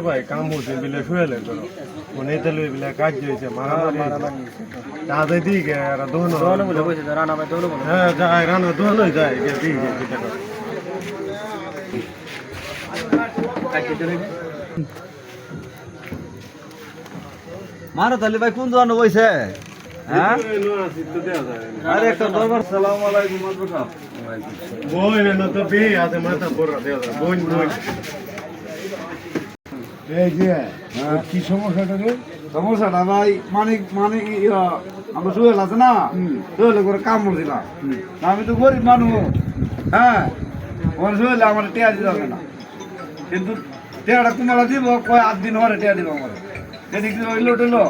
ভাই কাম হচ্ছে বিলে শুয়েলে করো মনে তেলে বিলে কাজ হয়েছে মারামারি তাদের দিকে এরা দোনো দোনো বলে তো রানা ভাই দোনো বলে হ্যাঁ যায়। রানা দোনো যায় যে দিকে যেটা করে কাকে মারো তাহলে ভাই কোন দোকানে বইছে হ্যাঁ আরে একটা দরবার সালাম আলাইকুম সাহেব বই না তো বে আছে মাথা বড় দেওয়া বই বই এই যে কি সমস্যাটা রে? সমস্যাটা ভাই মানিক মানিক আমরা সুহেল আছে না। সুহেল করে কাম করছিলাম আমি তো গরিব মানুষ। হ্যাঁ ওর সুহেল আমার টিয়া দিতে হবে না। কিন্তু টিয়াটা কুমারা দিব কয় আট দিন হরে টিয়া দিব আমার। এদিক দিয়ে ওইলো টেলো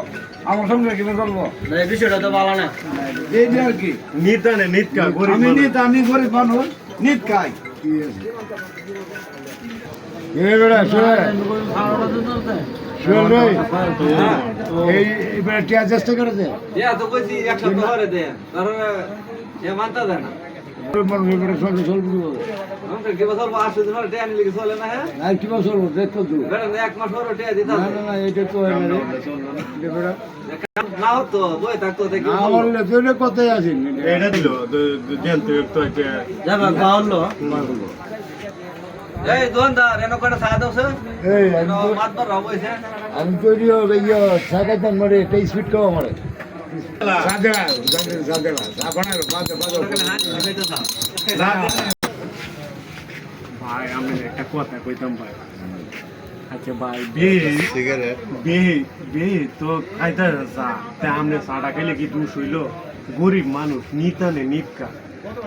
আমার সঙ্গে কীভাবে চলবো? এই বিষয়টা তো ভালো না। এই যে আর কি? নিতানে নিতকা গরিব আমি নিত আমি গরিব মানুষ নিত খাই। এ বেড়া শুয়ে শুয়ে রে এই এবারে টিয়া চেষ্টা করে দে তো কইছি এক সপ্তাহ ধরে দে কারণ এ মানতা দেয় না। হ্যাঁ হয় আমার কথাই আছিস এটা দিল এই দোকানদার এনো কটা এই আমি তো- আমি ইয়ে সাকাইতাম মারে একটা স্পিড খাওয়া মারে ভাই আমি একটা কথা কইতাম ভাই আচ্ছা ভাই বে বে বে তো খাইতে যা তা আমনে সাড়া খাইলে কি দুষ হইল গরিব মানুষ নিতানে নিতকা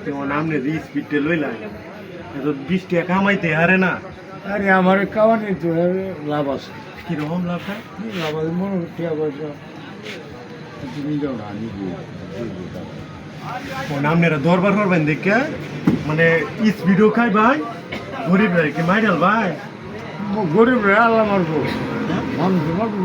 যেমন আমনে রিস পিটে লইলাই এত বিশ টাকা কামাইতে হারে না আরে আমার খাওয়ানি তো লাভ আছে। কীরকম লাভ কি লাভ আছে? মনে হচ্ছে পয়সা। নামনেরা দরবার করবেন দেখে। মানে ভিডিও খাই ভাই। গরিব কি মাইডাল ভাই। গরিব রে আল্লাহ মারবো মানুষ মারবো?